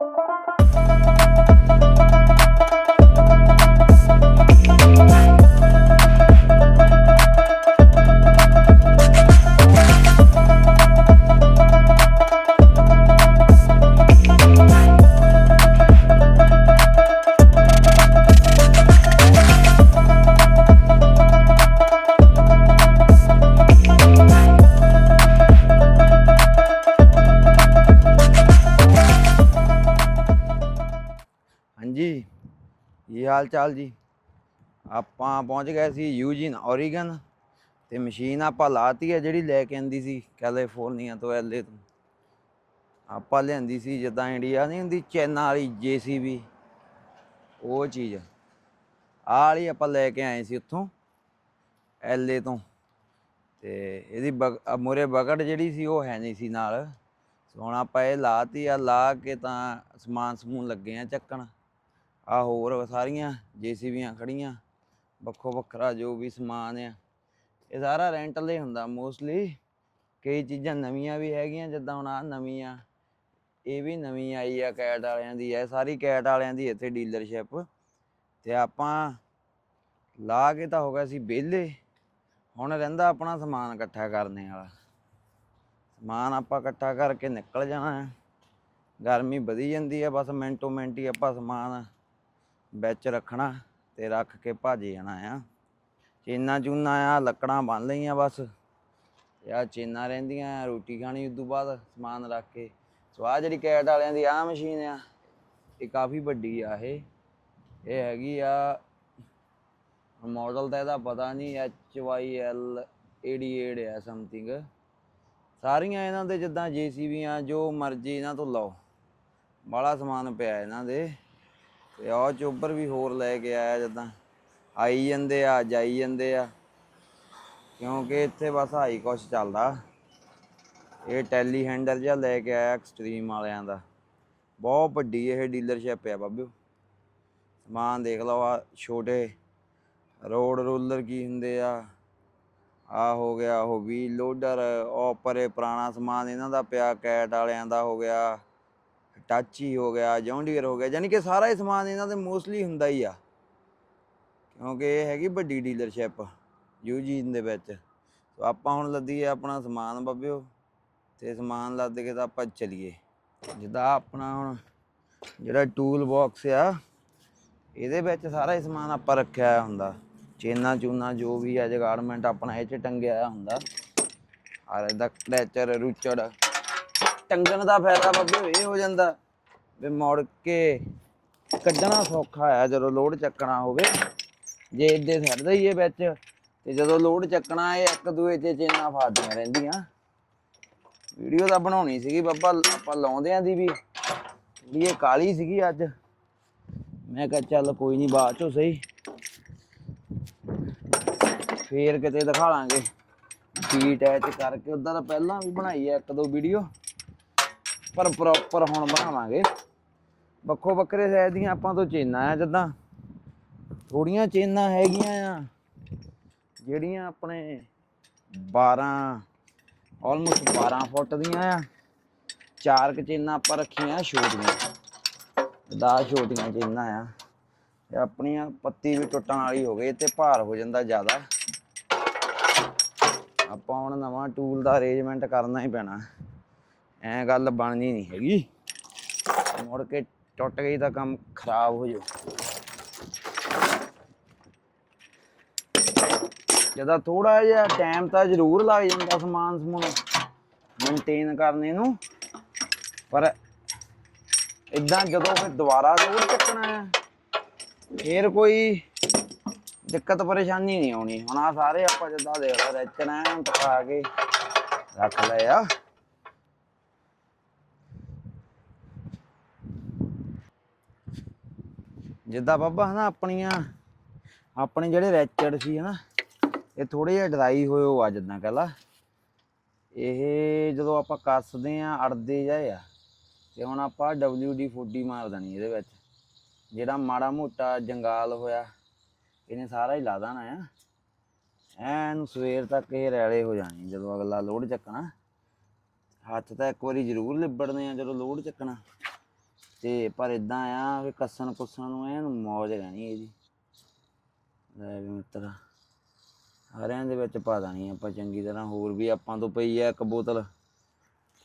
you. ਹਾਲ ਚਾਲ ਜੀ? ਆਪਾਂ ਪਹੁੰਚ ਗਏ ਸੀ ਯੂਜੀਨ ਓਰੀਗਨ ਤੇ ਮਸ਼ੀਨ ਆਪਾਂ ਲਾਤੀ ਹੈ ਜਿਹੜੀ ਲੈ ਕੇ ਆਂਦੀ ਸੀ ਕੈਲੀਫੋਰਨੀਆ ਤੋਂ ਐਲਏ ਤੋਂ। ਆਪਾਂ ਲਿਆਂਦੀ ਸੀ ਜਿੱਦਾਂ ਇੰਡੀਆ ਨਹੀਂ ਹੁੰਦੀ ਚੈਨਾ ਵਾਲੀ ਜੀਸੀਬੀ ਉਹ ਚੀਜ਼। ਆਹ ਵਾਲੀ ਆਪਾਂ ਲੈ ਕੇ ਆਏ ਸੀ ਉੱਥੋਂ ਐਲਏ ਤੋਂ। ਤੇ ਇਹਦੀ ਮੋਰੇ ਬਕਟ ਜਿਹੜੀ ਸੀ ਉਹ ਹੈ ਨਹੀਂ ਸੀ ਨਾਲ। ਸੋ ਹੁਣ ਆਪਾਂ ਇਹ ਲਾਤੀ ਆ, ਲਾ ਕੇ ਤਾਂ ਸਮਾਨ ਸਮੂਨ ਲੱਗੇ ਆ ਚੱਕਣ। ਆ ਹੋਰ ਸਾਰੀਆਂ, ਜੀਸੀਬੀਆਂ ਖੜੀਆਂ, ਵੱਖੋ ਵੱਖਰਾ ਜੋ ਵੀ ਸਮਾਨ ਆ। ਇਹ ਸਾਰਾ ਰੈਂਟ ਲਈ ਹੁੰਦਾ ਮੋਸਟਲੀ ਕਈ ਚੀਜ਼ਾਂ ਨਵੀਆਂ ਵੀ ਹੈਗੀਆਂ, ਜਿੱਦਾਂ ਹੁਣ ਆ ਨਵੀਂ ਆ ਇਹ ਵੀ ਨਵੀਂ ਆਈ ਆ ਕੈਟ ਵਾਲਿਆਂ ਦੀ ਹੈ ਸਾਰੀ ਕੈਟ ਵਾਲਿਆਂ ਦੀ ਇੱਥੇ ਡੀਲਰਸ਼ਿਪ ਤੇ ਆਪਾਂ ਲਾ ਕੇ ਤਾਂ ਹੋ ਗਿਆ ਸੀ ਵਿਹਲੇ। ਹੁਣ ਰਹਿੰਦਾ ਆਪਣਾ ਸਮਾਨ ਇਕੱਠਾ ਕਰਨੇ ਵਾਲਾ। ਸਮਾਨ ਆਪਾਂ ਇਕੱਠਾ ਕਰਕੇ ਨਿਕਲ ਜਾਣਾ। ਗਰਮੀ ਵਧੀ ਜਾਂਦੀ ਆ, ਬਸ ਮਿੰਟੋ ਮਿੰਟ ਹੀ ਆਪਾਂ ਸਮਾਨ ਵਿੱਚ ਰੱਖਣਾ ਤੇ ਰੱਖ ਕੇ ਭੱਜ ਜਾਣਾ ਆ। ਚੀਨਾ ਚੂਨਾ ਆ, ਲੱਕੜਾਂ ਬੰਨ ਲਈਆਂ ਬਸ। ਯਾ ਚੀਨਾ ਰਹਿੰਦੀਆਂ ਰੋਟੀ ਖਾਣੀ ਉਸ ਤੋਂ ਬਾਅਦ ਸਮਾਨ ਰੱਖ ਕੇ। ਸੋ ਆ ਜਿਹੜੀ ਕੈਟ ਵਾਲਿਆਂ ਦੀ ਆ ਮਸ਼ੀਨ ਆ, ਇਹ ਕਾਫੀ ਵੱਡੀ ਆ ਇਹ। ਇਹ ਹੈਗੀ ਆ ਮਾਡਲ ਤਾਂ ਇਹਦਾ ਪਤਾ ਨਹੀਂ ਐਚ ਵਾਈ ਐਲ 88 ਆ ਸਮਥਿੰਗ ਸਾਰੀਆਂ ਇਹਨਾਂ ਦੇ ਜਿੱਦਾਂ ਜੀਸੀਬੀਆਂ ਜੋ ਮਰਜ਼ੀ ਇਹਨਾਂ ਤੋਂ ਲਓ। ਬਾਹਲਾ ਸਮਾਨ ਪਿਆ ਇਹਨਾਂ ਦੇ। ਤੇ ਆਹ ਚੋਬਰ ਵੀ ਹੋਰ ਲੈ ਕੇ ਆਇਆ ਜਿੱਦਾਂ। ਆਈ ਜਾਂਦੇ ਆ, ਜਾਈ ਜਾਂਦੇ ਆ। ਕਿਉਂਕਿ ਇੱਥੇ ਬਸ ਹਾਈ ਕੁਛ ਚੱਲਦਾ। ਇਹ ਟੈਲੀ ਹੈਂਡਲ ਜਿਹਾ ਲੈ ਕੇ ਆਇਆ ਐਕਸਟ੍ਰੀਮ ਵਾਲਿਆਂ ਦਾ। ਬਹੁਤ ਵੱਡੀ ਇਹ ਡੀਲਰਸ਼ਿਪ ਆ ਬਾਬਿਓ। ਸਮਾਨ ਦੇਖ ਲਓ ਆ ਛੋਟੇ ਰੋਡ ਰੋਲਰ ਕੀ ਹੁੰਦੇ ਆ। ਆ ਹੋ ਗਿਆ ਉਹ ਵੀ ਲੋਡਰ ਉਹ ਪਰੇ ਪੁਰਾਣਾ ਸਮਾਨ ਇਹਨਾਂ ਦਾ ਪਿਆ, ਕੈਟ ਵਾਲਿਆਂ ਦਾ ਹੋ ਗਿਆ। ਟਾਚੀ ਹੋ ਗਿਆ ਜੌਂਡੀਅਰ ਹੋ ਗਿਆ ਯਾਨੀ ਕਿ ਸਾਰਾ ਹੀ ਸਮਾਨ ਇਹਨਾਂ ਦੇ ਮੋਸਟਲੀ ਹੁੰਦਾ ਹੀ ਆ। ਕਿਉਂਕਿ ਇਹ ਹੈਗੀ ਵੱਡੀ ਡੀਲਰਸ਼ਿਪ ਯੂਜੀਨ ਦੇ ਵਿੱਚ। ਸੋ ਆਪਾਂ ਹੁਣ ਲੱਦੀਏ ਆਪਣਾ ਸਮਾਨ ਬੱਬਿਓ, ਤੇ ਸਮਾਨ ਲੱਦ ਕੇ ਤਾਂ ਆਪਾਂ ਚਲੀਏ। ਜਿੱਦਾਂ ਆਪਣਾ ਹੁਣ ਜਿਹੜਾ ਟੂਲ ਬਾਕਸ ਆ, ਇਹਦੇ ਵਿੱਚ ਸਾਰਾ ਹੀ ਸਮਾਨ ਆਪਾਂ ਰੱਖਿਆ ਹੋਇਆ ਹੁੰਦਾ। ਚੇਨਾ ਚੂਨਾ ਜੋ ਵੀ ਆ ਜਗਾਰਮੈਂਟ ਆਪਣਾ ਇਹ ਚ ਟੰਗਿਆ ਹੋਇਆ ਹੁੰਦਾ। ਆ ਇਹਦਾ ਕਲੈਚਰ ਰੂਚੜ। ਟੰਗਣ ਦਾ ਫਾਇਦਾ ਬੱਬੇ, ਇਹ ਹੋ ਜਾਂਦਾ। ਵੀ ਮੁੜ ਕੇ ਕੱਢਣਾ ਸੌਖਾ ਆ, ਜਦੋਂ ਲੋਡ ਚੱਕਣਾ ਹੋਵੇ। ਜੇ ਇੱਦੇ ਛੱਡਦਾ ਹੀ ਇਹ ਵਿੱਚ, ਤੇ ਜਦੋਂ ਲੋਡ ਚੱਕਣਾ ਇਹ ਇੱਕ ਦੂਏ 'ਚ ਚੇਨਾ ਫਾਦੀਆਂ ਰਹਿੰਦੀਆਂ। ਵੀਡੀਓ ਤਾਂ ਬਣਾਉਣੀ ਸੀਗੀ ਬੱਬਾ, ਆਪਾਂ ਲਾਉਂਦਿਆਂ ਦੀ ਵੀ। ਥੋੜੀ ਇਹ ਕਾਲੀ ਸੀਗੀ ਅੱਜ। ਮੈਂ ਕਿਹਾ ਚੱਲ ਕੋਈ ਨਹੀਂ ਬਾਅਦ ਚੋਂ ਸਹੀ। ਫੇਰ ਕਿਤੇ ਦਿਖਾ ਲਾਂਗੇ। ਡੀ ਅਟੈਚ ਕਰਕੇ ਉਦਾਂ ਤਾਂ ਪਹਿਲਾਂ ਵੀ ਬਣਾਈ ਆ ਇੱਕ ਦੋ ਵੀਡੀਓ। ਪਰ ਪ੍ਰੋਪਰ ਹੁਣ ਬਣਾਵਾਂਗੇ। ਵੱਖੋ ਵੱਖਰੇ ਸਾਈਜ਼ ਦੀਆਂ ਆਪਾਂ ਤੋਂ ਚੇਨਾਂ ਆ ਜਿੱਦਾਂ। ਥੋੜੀਆਂ ਚੇਨਾਂ ਹੈਗੀਆਂ ਆ, ਜਿਹੜੀਆਂ ਆਪਣੇ 12 ਆਲਮੋਸਟ 12 ਫੁੱਟ ਦੀਆਂ ਆ। ਚਾਰ ਕੁ ਚੇਨਾਂ ਆਪਾਂ ਰੱਖੀਆਂ ਛੋਟੀਆਂ। ਦਾ ਛੋਟੀਆਂ ਚੇਨਾਂ ਆ। ਤੇ ਆਪਣੀਆਂ ਪੱਤੀ ਵੀ ਟੁੱਟਣ ਵਾਲੀ ਹੋ ਗਈ ਤੇ ਭਾਰ ਹੋ ਜਾਂਦਾ ਜ਼ਿਆਦਾ। ਆਪਾਂ ਹੁਣ ਨਵਾਂ ਟੂਲ ਦਾ ਅਰੇਂਜਮੈਂਟ ਕਰਨਾ ਹੀ ਪੈਣਾ। ਐ ਗੱਲ ਬਣਨੀ ਨਹੀਂ ਹੈਗੀ। ਮੁੜ ਕੇ ਟੁੱਟ ਗਈ ਤਾਂ ਕੰਮ ਖਰਾਬ ਹੋ ਜਾਊ। ਜਦੋਂ ਥੋੜਾ ਜਿਹਾ ਟਾਈਮ ਤਾਂ ਜ਼ਰੂਰ ਲੱਗ ਜਾਂਦਾ ਸਮਾਨ ਸਮੂਨ ਮੇਨਟੇਨ ਕਰਨੇ ਨੂੰ। ਪਰ ਇਦਾਂ ਜਦੋਂ ਫਿਰ ਦੁਬਾਰਾ ਲੋਡ ਚੱਕਣਾ ਹੈ, ਫੇਰ ਕੋਈ ਦਿੱਕਤ ਪਰੇਸ਼ਾਨੀ ਨਹੀਂ ਆਉਣੀ। ਹੁਣ ਆ ਸਾਰੇ ਆਪਾਂ ਜਿੱਦਾਂ ਦੇਖ ਲਓ ਰਚਣਾ ਟਕਾ ਕੇ ਰੱਖ ਲਏ ਜਿੱਦਾਂ ਬਾਬਾ ਹਨਾ ਆਪਣੀਆਂ, ਆਪਣੇ ਜਿਹੜੇ ਰੈਚੜ ਸੀ ਹਨਾ, ਇਹ ਥੋੜੇ ਜਿਹਾ ਡਰਾਈ ਹੋਏ ਹੋ ਆ ਜਿੱਦਾਂ ਕਹ ਲਾ। ਇਹ ਜਦੋਂ ਆਪਾਂ ਕੱਸਦੇ ਆ ਅੜਦੇ ਜਾਏ ਆ, ਤੇ ਹੁਣ ਆਪਾਂ WD 40 ਮਾਰ ਦੇਣੀ ਇਹਦੇ ਵਿੱਚ। ਜਿਹੜਾ ਮਾੜਾ ਮੋਟਾ ਜੰਗਾਲ ਹੋਇਆ, ਇਹਨੇ ਸਾਰਾ ਹੀ ਲਾ ਦੇਣਾ ਆ। ਐਨ ਸਵੇਰ ਤੱਕ ਇਹ ਰੈਲੇ ਹੋ ਜਾਣੀ ਜਦੋਂ ਅਗਲਾ ਲੋਡ ਚੱਕਣਾ। ਹੱਥ ਤਾਂ ਇੱਕ ਵਾਰੀ ਜ਼ਰੂਰ ਲਿਬੜਨੇ ਆ ਜਦੋਂ ਲੋਡ ਚੱਕਣਾ। ਤੇ ਪਰ ਇਦਾਂ ਆ ਵੀ ਕੱਸਣ ਕੁੱਸਣ ਨੂੰ ਐਨ ਮੌਜ ਰਹਿਣੀ ਇਹਦੀ। ਲੈ ਵੀ ਮਿੱਤਰਾ, ਸਾਰਿਆਂ ਦੇ ਵਿੱਚ ਪਾ ਦੇਣੀ ਆਪਾਂ ਚੰਗੀ ਤਰ੍ਹਾਂ, ਹੋਰ ਵੀ ਆਪਾਂ ਤੋਂ ਪਈ ਆ ਇੱਕ ਬੋਤਲ,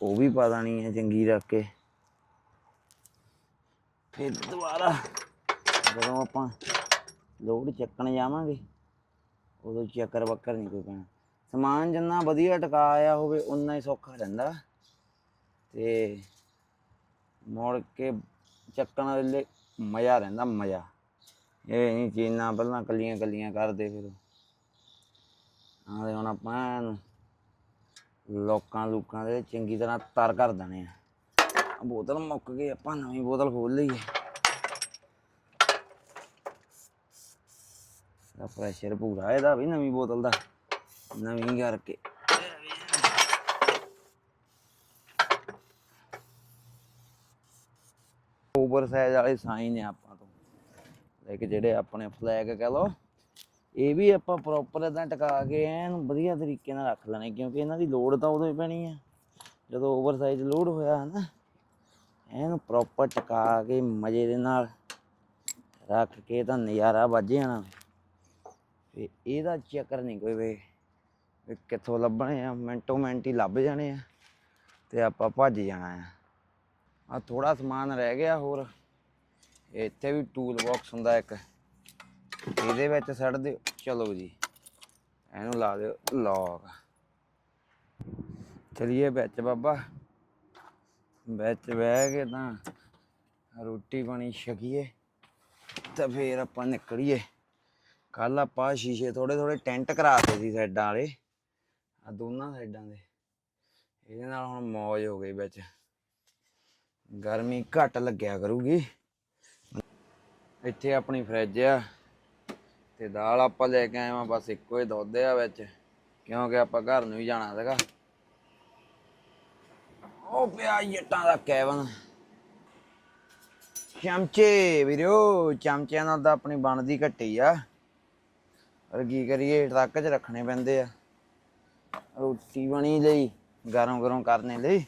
ਉਹ ਵੀ ਪਾ ਦੇਣੀ ਹੈ ਚੰਗੀ ਰੱਖ ਕੇ। ਫਿਰ ਦੁਬਾਰਾ ਜਦੋਂ ਆਪਾਂ ਲੋਡ ਚੱਕਣ ਜਾਵਾਂਗੇ, ਉਦੋਂ ਚੱਕਰ ਬੱਕਰ ਨਹੀਂ ਕੋਈ ਪੈਣਾ। ਸਮਾਨ ਜਿੰਨਾ ਵਧੀਆ ਟਿਕਾਇਆ ਹੋਵੇ ਉਨਾ ਹੀ ਸੌਖਾ ਰਹਿੰਦਾ। ਤੇ ਮੁੜ ਕੇ ਚੱਕਣ ਵੇਲੇ ਮਜ਼ਾ ਰਹਿੰਦਾ, ਮਜ਼ਾ। ਇਹ ਨਹੀਂ ਚੀਨਾ ਪਹਿਲਾਂ ਕੱਲੀਆਂ ਕੱਲੀਆਂ ਕਰਦੇ ਫਿਰ। ਆਹ ਹੁਣ ਆਪਾਂ ਐਨ ਲੋਕਾਂ ਲੂਕਾਂ ਦੇ ਚੰਗੀ ਤਰ੍ਹਾਂ ਤਰ ਕਰ ਦੇਣੇ ਆ। ਬੋਤਲ ਮੁੱਕ ਗਈ, ਆਪਾਂ ਨਵੀਂ ਬੋਤਲ ਖੋਲ ਲਈਏ। ਦਾ ਪ੍ਰੈਸ਼ਰ ਪੂਰਾ, ਇਹਦਾ ਵੀ ਨਵੀਂ ਬੋਤਲ ਦਾ। ਨਵੀਂ ਕਰਕੇ। ਓਵਰ ਸਾਈਜ਼ ਵਾਲੇ ਸਾਈਨ ਆ ਆਪਾਂ ਤੋਂ। ਲਾਈਕ ਜਿਹੜੇ ਆਪਣੇ ਫਲੈਗ ਕਹ ਲਓ, ਇਹ ਵੀ ਆਪਾਂ ਪ੍ਰੋਪਰ ਇਦਾਂ ਟਿਕਾ ਕੇ ਐਨ ਵਧੀਆ ਤਰੀਕੇ ਨਾਲ ਰੱਖ ਲੈਣੇ, ਕਿਉਂਕਿ ਇਹਨਾਂ ਦੀ ਲੋਡ ਤਾਂ ਉਦੋਂ ਹੀ ਪੈਣੀ ਆ। ਜਦੋਂ ਓਵਰ ਸਾਈਜ਼ ਲੋਡ ਹੋਇਆ ਹੈ ਨਾ ਐਨ ਪ੍ਰੋਪਰ ਟਿਕਾ ਕੇ ਮਜ਼ੇ ਦੇ ਨਾਲ ਰੱਖ ਕੇ ਤਾਂ ਨਜ਼ਾਰਾ ਵੱਜ ਜਾਣਾ। ਤੇ ਇਹਦਾ ਚੱਕਰ ਨਹੀਂ ਕੋਈ ਵੇ, ਵੀ ਕਿੱਥੋਂ ਲੱਭਣੇ ਆ, ਮਿੰਟੋ ਮਿੰਟ ਹੀ ਲੱਭ ਜਾਣੇ ਆ, ਤੇ ਆਪਾਂ ਭੱਜ ਜਾਣਾ ਆ। ਆ ਥੋੜਾ ਸਮਾਨ ਰਹਿ ਗਿਆ ਹੋਰ। ਇੱਥੇ ਵੀ ਟੂਲ ਬਾਕਸ ਹੁੰਦਾ ਇੱਕ। ਇਹਦੇ ਵਿੱਚ ਸੱਟ ਦਿਓ। ਚਲੋ ਜੀ, ਇਹਨੂੰ ਲਾ ਦਿਓ। ਲੌਕ ਚਲਿਏ ਵਿੱਚ ਬਾਬਾ। ਵਿੱਚ ਬਹਿ ਕੇ ਤਾਂ ਰੋਟੀ ਪਾਣੀ ਛਕੀਏ ਤਾਂ ਫੇਰ ਆਪਾਂ ਨਿਕਲੀਏ। ਕੱਲ ਆਪਾਂ ਸ਼ੀਸ਼ੇ ਥੋੜੇ ਥੋੜੇ ਟੈਂਟ ਕਰਾਤੇ ਸੀ ਸਾਈਡਾਂ ਵਾਲੇ। ਆ ਦੋਨਾਂ ਸਾਈਡਾਂ ਦੇ। ਇਹਦੇ ਨਾਲ ਹੁਣ ਮੌਜ ਹੋ ਗਈ ਵਿੱਚ। ਗਰਮੀ ਘੱਟ ਲੱਗਿਆ ਕਰੂਗੀ। ਇੱਥੇ ਆਪਣੀ ਫਰਿੱਜ ਆ ਤੇ ਦਾਲ ਆਪਾਂ ਲੈ ਕੇ ਆਏ ਆ ਬਸ ਇੱਕੋ ਹੀ ਦੁੱਧ ਆ ਵਿੱਚ, ਕਿਉਂਕਿ ਆਪਾਂ ਘਰ ਨੂੰ ਹੀ ਜਾਣਾ ਸੀਗਾ। ਉਹ ਪਿਆ ਜੱਟਾਂ ਦਾ ਕੈਵਨ ਚਮਚੇ ਵੀਰੋ, ਚਮਚਿਆਂ ਨਾਲ ਤਾਂ ਆਪਣੀ ਬਣਦੀ ਘੱਟੀ ਆ। ਪਰ ਕੀ ਕਰੀਏ, ਟਰੱਕ 'ਚ ਰੱਖਣੇ ਪੈਂਦੇ ਆ। ਰੋਟੀ ਬਣੀ ਲਈ ਗਰਮ ਗਰਮ ਕਰਨੇ ਲਈ।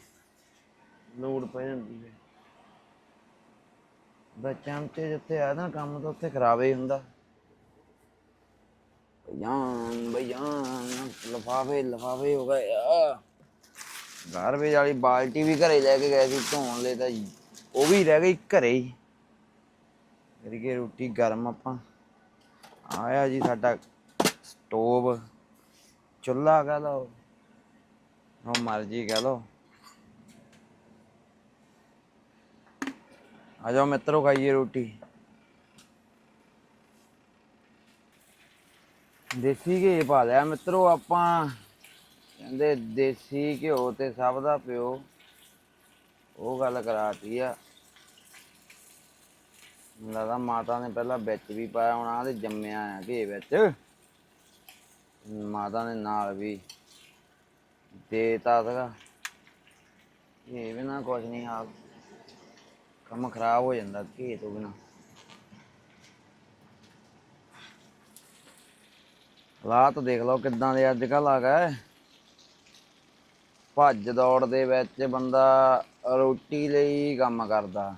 ਲੋੜ ਪੈ ਜਾਂਦੀ ਹੈ। ਦਾ ਚਮਚੇ ਜਿੱਥੇ ਆ ਨਾ ਕੰਮ ਤਾਂ ਉੱਥੇ ਖਰਾਬ ਹੀ ਹੁੰਦਾ। ਬਈਆਨ ਬਈਆਨ, ਲਫਾਫੇ ਲਫਾਫੇ ਹੋ ਗਏ ਆ। ਗਾਰਬੇਜ ਵਾਲੀ ਬਾਲਟੀ ਵੀ ਘਰੇ ਲੈ ਕੇ ਗਏ ਸੀ, ਧੋਣ ਲਈ ਤਾਂ ਉਹ ਵੀ ਰਹਿ ਗਈ ਘਰੇ ਹੀ। ਕਰੀਏ ਰੋਟੀ, ਗਰਮ ਆਪਾਂ। ਆਇਆ ਜੀ ਸਾਡਾ ਸਟੋਵ ਚੁੱਲ੍ਹਾ ਕਹ ਲਓ। ਉਹ ਮਰਜ਼ੀ ਕਹ ਲਓ। ਆ ਜਾਓ ਮਿੱਤਰੋ ਖਾਈਏ ਰੋਟੀ। ਦੇਸੀ ਘੇ ਪਾ ਲਿਆ ਮਿੱਤਰੋ ਆਪਾਂ। ਕਹਿੰਦੇ ਦੇਸੀ ਘਿਓ ਤੇ ਸਭ ਦਾ ਪਿਓ। ਉਹ ਗੱਲ ਕਰਾਤੀ ਆ। ਲੱਗਦਾ ਮਾਤਾ ਨੇ ਪਹਿਲਾਂ ਵਿੱਚ ਵੀ ਪਾਇਆ ਹੋਣਾ ਤੇ ਜੰਮਿਆ ਆ ਘੇ ਵਿੱਚ। ਮਾਤਾ ਨੇ ਨਾਲ ਵੀ ਦੇਤਾ ਸੀਗਾ। ਇਹ ਵੀ ਨਾ ਕੁਝ ਨਹੀਂ ਹਾਲ ਕੰਮ ਖਰਾਬ ਹੋ ਜਾਂਦਾ ਘੇ ਤੋਂ ਬਿਨਾ। ਹਾਲਾਤ ਦੇਖ ਲਓ ਕਿੱਦਾਂ ਦੇ ਅੱਜ ਕੱਲ ਆ ਗਏ। ਭੱਜ ਦੌੜ ਦੇ ਵਿੱਚ ਬੰਦਾ ਰੋਟੀ ਲਈ ਕੰਮ ਕਰਦਾ।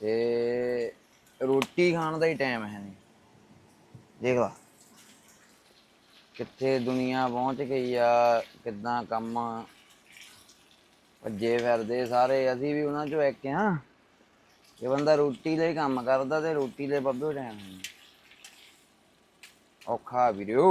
ਤੇ ਰੋਟੀ ਖਾਣ ਦਾ ਹੀ ਟਾਈਮ ਹੈ ਨਹੀਂ। ਦੇਖ ਲਾ। ਕਿੱਥੇ ਦੁਨੀਆ ਪਹੁੰਚ ਗਈ ਆ, ਕਿੱਦਾਂ ਕੰਮ ਭੱਜੇ ਫਿਰਦੇ ਸਾਰੇ, ਅਸੀਂ ਵੀ ਉਹਨਾਂ ਚੋਂ ਇੱਕ ਆ ਇਹ ਬੰਦਾ ਰੋਟੀ ਲਈ ਕੰਮ ਕਰਦਾ ਤੇ ਰੋਟੀ ਲਈ ਬੱਬੇ ਟਾਈਮ ਔਖਾ ਵੀਰੋ।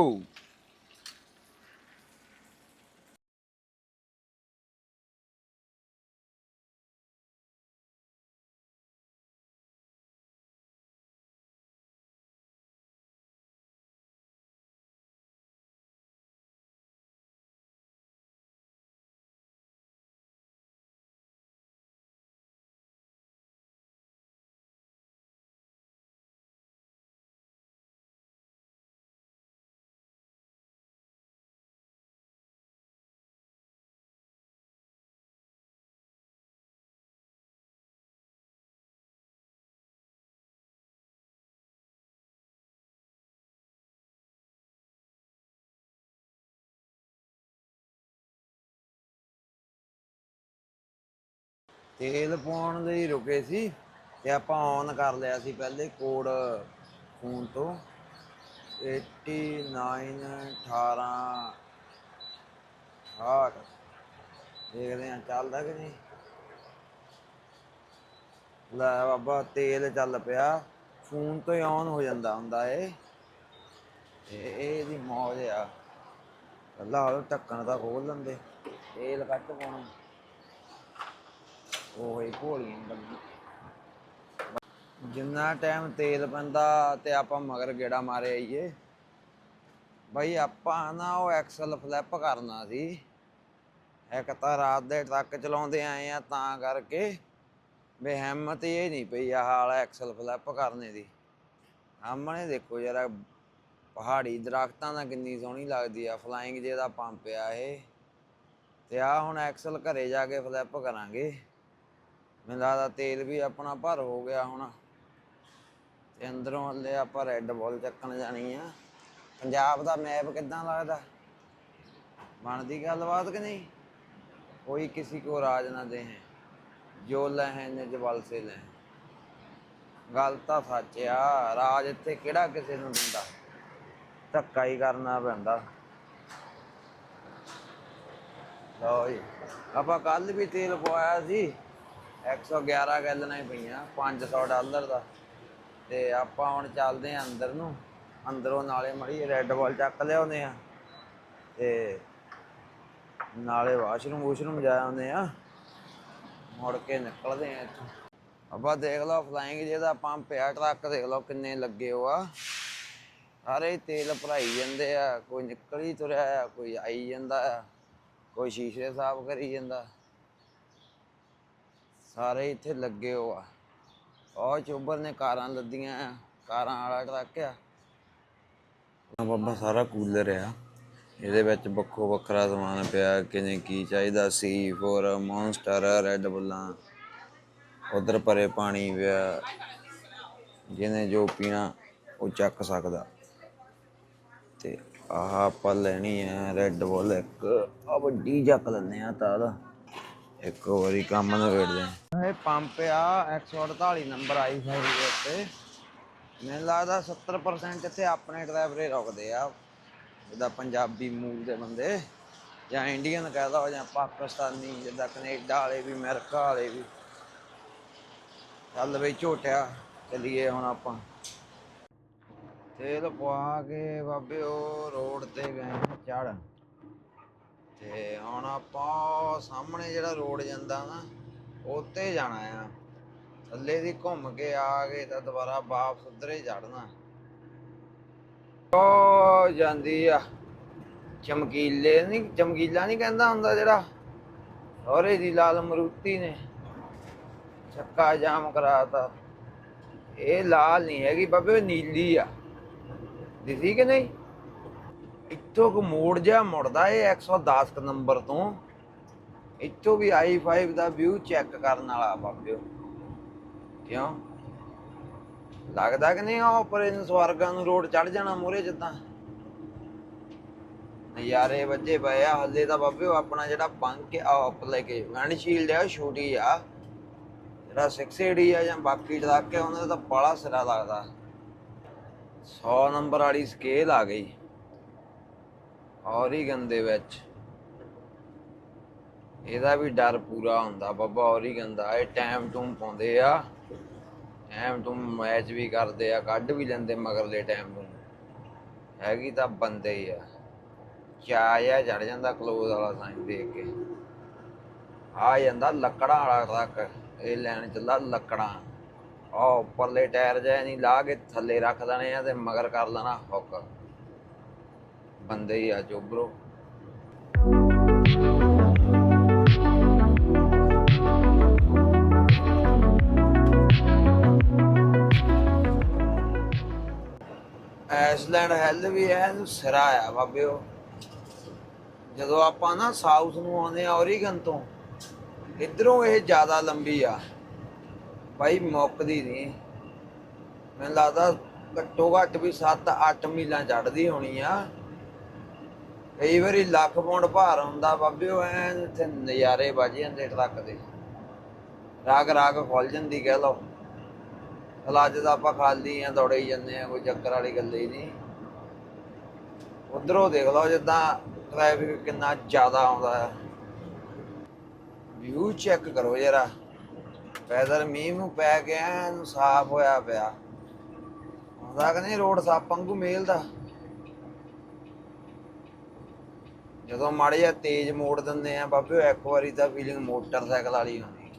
ਤੇਲ ਪਾਉਣ ਲਈ ਰੁਕੇ ਸੀ ਤੇ ਆਪਾਂ ਔਨ ਕਰ ਲਿਆ ਸੀ ਪਹਿਲੇ ਕੋਡ ਫੋਨ ਤੋਂ। 89 18 60 ਦੇਖਦੇ ਆ ਚੱਲਦਾ ਕਿ ਨਹੀਂ। ਲੈ ਬਾਬਾ, ਤੇਲ ਚੱਲ ਪਿਆ। ਫੋਨ ਤੋਂ ਹੀ ਔਨ ਹੋ ਜਾਂਦਾ ਹੁੰਦਾ ਏ ਇਹ ਇਹਦੀ ਮੌਜ ਆ। ਅੱਲਾ ਹਾਲੋ ਢੱਕਣ ਦਾ ਖੋਲ ਲੈਂਦੇ। ਤੇਲ ਕੱਟ ਪਾਉਣਾ। ਉਹ ਭੋਲੀਆਂ ਗੱਲਾਂ। ਜਿੰਨਾ ਟਾਈਮ ਤੇਲ ਪੈਂਦਾ ਤੇ ਆਪਾਂ ਮਗਰ ਗੇੜਾ ਮਾਰੇ ਆਈਏ ਬਈ ਆਪਾਂ ਨਾ ਉਹ ਐਕਸਲ ਫਲਿੱਪ ਕਰਨਾ ਸੀ। ਇੱਕ ਤਾਂ ਰਾਤ ਦੇ ਟਰੱਕ ਚਲਾਉਂਦੇ ਆਏ ਆ ਤਾਂ ਕਰਕੇ ਵੀ ਹਿੰਮਤ ਇਹ ਨਹੀਂ ਪਈ ਆ ਹਾਲ ਐਕਸਲ ਫਲਿੱਪ ਕਰਨੇ ਦੀ। ਸਾਹਮਣੇ ਦੇਖੋ ਜਰਾ ਪਹਾੜੀ ਦਰਖਤਾਂ ਦਾ ਕਿੰਨੀ ਸੋਹਣੀ ਲੱਗਦੀ ਆ ਫਲਾਈਂਗ ਜੇ ਦਾ ਪੰਪ ਆ ਇਹ। ਤੇ ਆ ਹੁਣ ਐਕਸਲ ਘਰੇ ਜਾ ਕੇ ਫਲਿੱਪ ਕਰਾਂਗੇ। ਮੈਨੂੰ ਲੱਗਦਾ ਤੇਲ ਵੀ ਆਪਣਾ ਭਰ ਹੋ ਗਿਆ ਹੁਣ। ਤੇ ਅੰਦਰੋਂ ਹਲੇ ਆਪਾਂ ਰੈੱਡ ਬਾਲ ਚੱਕਣ ਜਾਣੀ ਆ। ਪੰਜਾਬ ਦਾ ਮੈਪ ਕਿੱਦਾਂ ਲੱਗਦਾ? ਬਣਦੀ ਗੱਲਬਾਤ ਕਿ ਨਹੀਂ? ਕੋਈ ਕਿਸੇ ਕੋ ਰਾਜ ਨਾ ਦੇ ਹੈ ਜੋ ਲਹਿ ਨਿਜ ਬਲ ਸੇ ਲੈ ਗੱਲ ਤਾਂ ਸੱਚ ਆ, ਰਾਜ ਇੱਥੇ ਕਿਹੜਾ ਕਿਸੇ ਨੂੰ ਦਿੰਦਾ? ਧੱਕਾ ਹੀ ਕਰਨਾ ਪੈਂਦਾ। ਲਓ ਜੀ, ਆਪਾਂ ਕੱਲ ਵੀ ਤੇਲ ਪਵਾਇਆ ਸੀ। 111 ਗੈਲਨਾਂ ਹੀ ਪਈਆਂ 500 ਡਾਲਰ ਦਾ। ਤੇ ਆਪਾਂ ਹੁਣ ਚੱਲਦੇ ਆਂ ਅੰਦਰ ਨੂੰ। ਅੰਦਰੋਂ ਨਾਲੇ ਮੜੀ ਰੈੱਡ ਬਾਲ ਚੱਕ ਲਿਆਉਂਦੇ ਆ ਤੇ ਨਾਲੇ ਵਾਸ਼ਰੂਮ ਵੂਸ਼ਰੂਮ ਜਾ ਆਉਂਦੇ ਆ ਮੁੜ ਕੇ ਨਿਕਲਦੇ ਆ ਇੱਥੋਂ। ਆਪਾਂ ਦੇਖ ਲਓ ਫਲਾਈਂਗ ਜਿਹਦਾ ਪੰਪ ਆ ਟਰੱਕ ਦੇਖ ਲਓ ਕਿੰਨੇ ਲੱਗੇ ਹੋ ਆ। ਸਾਰੇ ਤੇਲ ਭਰਾਈ ਜਾਂਦੇ ਆ, ਕੋਈ ਨਿਕਲ ਹੀ ਤੁਰਿਆ ਆ, ਕੋਈ ਆਈ ਜਾਂਦਾ ਆ, ਕੋਈ ਸ਼ੀਸ਼ੇ ਸਾਫ਼ ਕਰੀ ਜਾਂਦਾ। ਸਾਰੇ ਇੱਥੇ ਲੱਗੇ ਹੋ ਆ। ਉਹ ਚੋਬਰ ਨੇ ਕਾਰਾਂ ਲੱਦੀਆਂ ਆ, ਕਾਰਾਂ ਵਾਲਾ ਟਰੱਕ ਆ। ਆ ਬਾਬਾ, ਸਾਰਾ ਕੂਲਰ ਆ। ਇਹਦੇ ਵਿੱਚ ਵੱਖੋ ਵੱਖਰਾ ਸਮਾਨ ਪਿਆ ਕਿਨੇ ਕੀ ਚਾਹੀਦਾ ਸੀ ਫੋਰ ਮੌਨਸਟਰ ਰੈੱਡ ਬੁੱਲਾਂ ਉਧਰ ਪਰੇ ਪਾਣੀ ਪਿਆ। ਜਿਹਨੇ ਜੋ ਪੀਣਾ, ਉਹ ਚੱਕ ਸਕਦਾ। ਤੇ ਆਹ ਆਪਾਂ ਲੈਣੀ ਹੈ ਰੈੱਡ ਬੁੱਲ ਇੱਕ। ਆ ਵੱਡੀ ਚੱਕ ਲੈਂਦੇ ਆ ਤਾਂ ਦਾ ਇੱਕ ਵਾਰੀ ਕੰਮ ਨਵੇੜਦੇ ਆ ਇਹ ਪੰਪ ਆ 148 ਨੰਬਰ ਆਈ ਫਾਈਵ ਦੇ ਉੱਤੇ। ਮੈਨੂੰ ਲੱਗਦਾ 70% ਇੱਥੇ ਆਪਣੇ ਡਰਾਈਵਰੇ ਰੁਕਦੇ ਆ। ਜਿੱਦਾਂ ਪੰਜਾਬੀ ਮੂਲ ਦੇ ਬੰਦੇ ਜਾਂ ਇੰਡੀਅਨ ਕਹਦਾ ਹੋ ਜਾਂ ਪਾਕਿਸਤਾਨੀ, ਜਿੱਦਾਂ ਕੈਨੇਡਾ ਵਾਲੇ ਵੀ, ਅਮਰੀਕਾ ਵਾਲੇ ਵੀ। ਚੱਲ ਬਈ ਝੋਟਿਆ, ਚਲੀਏ ਹੁਣ ਆਪਾਂ। ਤੇਲ ਪਵਾ ਕੇ ਬਾਬੇ ਉਹ ਰੋਡ ਤੇ ਗਏ ਚੜ ਤੇ ਹੁਣ ਆਪਾਂ ਸਾਹਮਣੇ ਜਿਹੜਾ ਰੋਡ ਜਾਂਦਾ ਨਾ ਉੱਤੇ ਜਾਣਾ ਆ। ਥੱਲੇ ਦੀ ਘੁੰਮ ਕੇ ਆ ਕੇ ਤਾਂ ਦੁਬਾਰਾ ਵਾਪਸ ਉਧਰ ਚੜਨਾ ਉਹ ਜਾਂਦੀ ਆ। ਚਮਕੀਲੇ ਨਹੀਂ, ਚਮਕੀਲਾ ਨਹੀਂ ਕਹਿੰਦਾ ਹੁੰਦਾ ਜਿਹੜਾ। ਹੋਰੇ ਦੀ ਲਾਲ ਮਰੂਤੀ ਨੇ। ਚੱਕਾ ਜਾਮ ਕਰਾਤਾ। ਇਹ ਲਾਲ ਨਹੀਂ ਹੈਗੀ, ਬਾਬੇ, ਉਹ ਨੀਲੀ ਆ। ਦਿਸੀ ਕਿ ਨਹੀਂ? ਇੱਥੋਂ ਕੋ ਮੋੜ ਜਾ ਮੁੜਦਾ ਇਹ 110 ਕੁ ਨੰਬਰ ਤੋਂ। ਇੱਥੋਂ ਵੀ i5 ਦਾ ਵਿਊ ਚੈੱਕ ਕਰਨ ਵਾਲਾ ਬਾਬਿਓ ਕਿਉਂ? ਲੱਗਦਾ ਕਿ ਨਹੀਂ ਉਹ ਪਰੇ ਸਵਰਗਾਂ ਨੂੰ ਰੋਡ ਚੜ ਜਾਣਾ ਮੂਰੇ ਜਿੱਦਾਂ। ਨਜ਼ਾਰੇ ਵੱਜੇ ਪਏ ਆ, ਹੱਲੇ ਤਾਂ ਬਾਬਿਓ ਆਪਣਾ ਜਿਹੜਾ ਬੰਕ ਆ ਆਪ ਲੈ ਕੇ ਵਿੰਡਸ਼ੀਲਡ ਆ, ਛੋਟੀ ਆ। ਜਿਹੜਾ 680 ਆ ਜਾਂ ਬਾਕੀ ਟਰੱਕ ਆ ਉਹਨਾਂ ਦਾ ਤਾਂ ਬੜਾ ਸਿਰਾ ਲੱਗਦਾ। 100 ਨੰਬਰ ਵਾਲੀ ਸਕੇਲ ਆ ਗਈ। ਔਰੀਗਨ ਦੇ ਵਿੱਚ। ਇਹਦਾ ਵੀ ਡਰ ਪੂਰਾ ਹੁੰਦਾ ਬਾਬਾ ਔਰੀਗਨ ਦਾ ਇਹ ਟਾਈਮ ਟੂਮ ਪਾਉਂਦੇ ਆ। ਟਾਈਮ ਟੂਮ ਮੈਚ ਵੀ ਕਰਦੇ ਆ, ਕੱਢ ਵੀ ਲੈਂਦੇ ਮਗਰਲੇ ਟਾਈਮ ਨੂੰ। ਹੈਗੀ ਤਾਂ ਬੰਦੇ ਹੀ ਆ। ਚਾਇਆ ਚੜ ਜਾਂਦਾ ਕਲੋਜ਼ ਵਾਲਾ ਸਾਈਨ ਦੇਖ ਕੇ। ਆ ਜਾਂਦਾ ਲੱਕੜਾਂ ਵਾਲਾ ਤੱਕ ਇਹ ਲੈਣ ਚੱਲਾ ਲੱਕੜਾਂ। ਆ ਉੱਪਰਲੇ ਟਾਇਰ ਜਿਹਾ ਨਹੀਂ ਲਾ ਕੇ ਥੱਲੇ ਰੱਖ ਦੇਣੇ ਆ ਤੇ ਮਗਰ ਕਰ ਲੈਣਾ ਹੁੱਕ ਬੰਦੇ ਹੀ ਆ ਚੋਬਰੋ ਐਸਲੈਂਡ ਹੈਲ ਵੀ ਐ ਸਿਰਾ ਆ ਬਾਬਿਓ ਜਦੋਂ ਆਪਾਂ ਨਾ ਸਾਊਥ ਨੂੰ ਆਉਂਦੇ ਆ ਓਰੀਗਨ ਤੋਂ, ਇਧਰੋਂ ਇਹ ਜ਼ਿਆਦਾ ਲੰਬੀ ਆ। ਭਾਈ ਮੁੱਕਦੀ ਨਹੀਂ। ਮੈਨੂੰ ਲੱਗਦਾ ਘੱਟੋ ਘੱਟ ਵੀ 7-8 ਮੀਲਾਂ ਚੜਦੀ ਹੋਣੀ ਆ। ਕਈ ਵਾਰੀ ਲੱਖ ਪੌਂਡ ਭਾਰ ਹੁੰਦਾ ਬਾਬਿਓ ਐਨ ਇੱਥੇ ਨਜ਼ਾਰੇ ਵੱਜ ਜਾਂਦੇ ਟਰੱਕ ਦੇ। ਰਾਗ ਰਾਗ ਖੁੱਲ ਜਾਂਦੀ ਕਹਿ ਲਓ। ਚਲ ਅੱਜ ਤਾਂ ਆਪਾਂ ਖਾਲੀ ਆ, ਦੌੜੇ ਜਾਂਦੇ ਆ, ਕੋਈ ਚੱਕਰ ਵਾਲੀ ਗੱਲ ਹੀ ਨਹੀਂ। ਉਧਰੋਂ ਦੇਖ ਲਓ ਜਿੱਦਾਂ ਟ੍ਰੈਫਿਕ ਕਿੰਨਾ ਜ਼ਿਆਦਾ ਆਉਂਦਾ ਹੈ। ਵਿਊ ਚੈੱਕ ਕਰੋ ਜਰਾ। ਵੈਦਰ ਮੀਂਹ ਨੂੰ ਪੈ ਕੇ ਐਨ ਸਾਫ਼ ਹੋਇਆ ਪਿਆ। ਆਉਂਦਾ ਕਿ ਨਹੀਂ ਰੋਡ ਸਾਫ਼, ਪੰਗੂ ਮੇਲ ਦਾ। ਜਦੋਂ ਮਾੜੇ ਜਿਹਾ ਤੇਜ਼ ਮੋੜ ਦਿੰਦੇ ਆ, ਬਾਬੇ ਇੱਕ ਵਾਰੀ ਤਾਂ ਫੀਲਿੰਗ ਮੋਟਰਸਾਈਕਲ ਵਾਲੀ ਹੁੰਦੀ।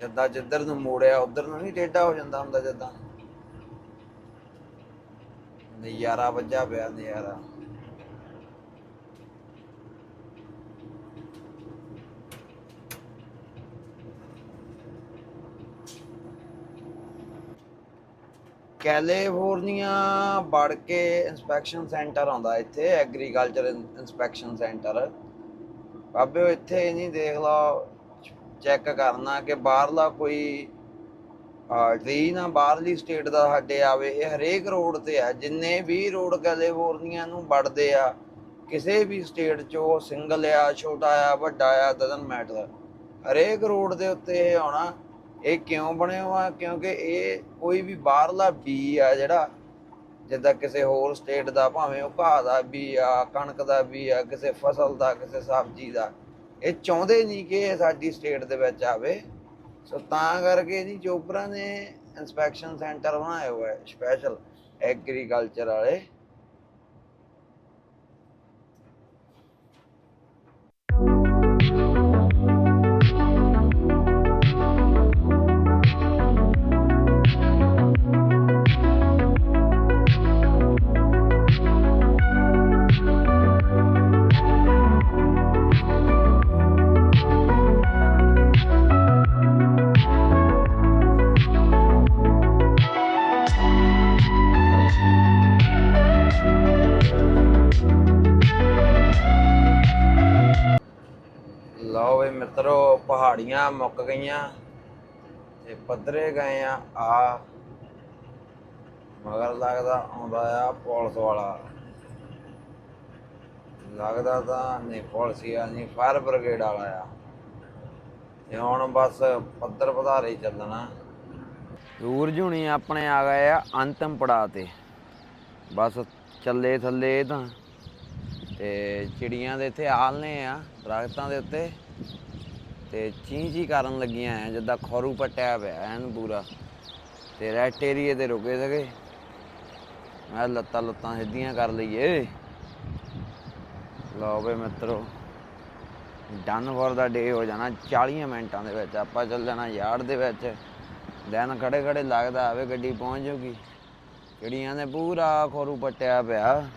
ਜਿੱਦਾਂ ਜਿੱਧਰ ਨੂੰ ਮੋੜਿਆ, ਉਧਰ ਨੂੰ ਨਹੀਂ ਟੇਢਾ ਹੋ ਜਾਂਦਾ ਹੁੰਦਾ ਜਿੱਦਾਂ। ਨਜ਼ਾਰਾ ਵੱਜਾ ਪਿਆ, ਨਜ਼ਾਰਾ। ਕੈਲੀਫੋਰਨੀਆ ਵੜ ਕੇ ਇਨਸਪੈਕਸ਼ਨ ਸੈਂਟਰ ਆਉਂਦਾ ਇੱਥੇ, ਐਗਰੀਕਲਚਰ ਇਨਸਪੈਕਸ਼ਨ ਸੈਂਟਰ। ਬਾਬੇ ਉਹ ਇੱਥੇ ਨਹੀਂ ਦੇਖ ਲਓ ਚੈੱਕ ਕਰਨਾ ਕਿ ਬਾਹਰਲਾ ਕੋਈ ਟ੍ਰੀ ਨਾ, ਬਾਹਰਲੀ ਸਟੇਟ ਦਾ ਸਾਡੇ ਆਵੇ, ਇਹ ਹਰੇਕ ਰੋਡ ਤੇ ਆ। ਜਿੰਨੇ ਵੀ ਰੋਡ ਕੈਲੀਫੋਰਨੀਆ ਨੂੰ ਵੜਦੇ ਆ, ਕਿਸੇ ਵੀ ਸਟੇਟ ਚੋਂ ਸਿੰਗਲ ਆ, ਛੋਟਾ ਆ, ਵੱਡਾ ਆ ਡਸਨਟ ਮੈਟਰ ਹਰੇਕ ਰੋਡ ਦੇ ਉੱਤੇ ਇਹ ਆਉਣਾ। ਇਹ ਕਿਉਂ ਬਣਿਆ ਹੋਇਆ ਕਿਉਂਕਿ ਇਹ ਕੋਈ ਵੀ ਬਾਹਰਲਾ ਬੀ ਆ ਜਿਹੜਾ, ਜਿੱਦਾਂ ਕਿਸੇ ਹੋਰ ਸਟੇਟ ਦਾ, ਭਾਵੇਂ ਉਹ ਘਾਹ ਦਾ ਬੀ ਆ, ਕਣਕ ਦਾ ਬੀ ਆ, ਕਿਸੇ ਫਸਲ ਦਾ, ਕਿਸੇ ਸਬਜ਼ੀ ਦਾ, ਇਹ ਚਾਹੁੰਦੇ ਨਹੀਂ ਕਿ ਇਹ ਸਾਡੀ ਸਟੇਟ ਦੇ ਵਿੱਚ ਆਵੇ। ਸੋ ਤਾਂ ਕਰਕੇ ਨਹੀਂ ਚੋਪਰਾ ਨੇ ਇਨਸਪੈਕਸ਼ਨ ਸੈਂਟਰ ਬਣਾਇਆ ਹੋਇਆ ਹੈ ਸਪੈਸ਼ਲ ਐਗਰੀਕਲਚਰ ਵਾਲੇ। ਮਿੱਤਰੋ ਪਹਾੜੀਆਂ ਮੁੱਕ ਗਈਆਂ ਤੇ ਪੱਧਰੇ ਗਏ ਆ ਆ। ਮਗਰ ਲੱਗਦਾ ਆਉਂਦਾ ਆ ਪੁਲਿਸ ਵਾਲਾ। ਲੱਗਦਾ ਤਾਂ ਨਹੀਂ ਪੁਲਿਸ ਆ, ਨਹੀਂ ਫਾਇਰ ਬ੍ਰਿਗੇਡ ਵਾਲਾ ਆ। ਤੇ ਹੁਣ ਬਸ ਪੱਧਰ ਪਧਾਰੇ ਚੱਲਣਾ। ਸੂਰਜ ਹੁਣੀ ਆਪਣੇ ਆ ਗਏ ਆ ਅੰਤਮ ਪੜਾਅ ਤੇ। ਬਸ ਚੱਲੇ ਥੱਲੇ ਇਹ ਤਾਂ। ਤੇ ਚਿੜੀਆਂ ਦੇ ਇੱਥੇ ਆਲਨੇ ਆ, ਦਰਖਤਾਂ ਦੇ ਉੱਤੇ। ਤੇ ਚੀਂ ਚੀਂ ਕਰਨ ਲੱਗੀਆਂ ਆ ਜਿੱਦਾਂ ਖਰੂ ਪਟਿਆ ਪਿਆ ਐਨ ਪੂਰਾ। ਤੇ ਰੈਟ ਏਰੀਏ ਤੇ ਰੁਕੇ ਸਕੇ ਮੈਂ ਲੱਤਾਂ ਲੁੱਤਾਂ ਸਿੱਧੀਆਂ ਕਰ ਲਈਏ। ਲਓ ਵੇ ਮਿੱਤਰੋ ਡਨ ਫॉर ਦਾ ਡੇ ਹੋ ਜਾਣਾ 40 ਮਿੰਟਾਂ ਦੇ ਵਿੱਚ। ਆਪਾਂ ਚੱਲ ਜਾਣਾ ਯਾਰਡ ਦੇ ਵਿੱਚ। ਦਿਨ ਖੜੇ ਖੜੇ ਲੱਗਦਾ, ਆਵੇ ਗੱਡੀ ਪਹੁੰਚ ਜੂਗੀ। ਚਿੜੀਆਂ ਨੇ ਪੂਰਾ ਖੋਰੂ ਪਟਿਆ ਪਿਆ।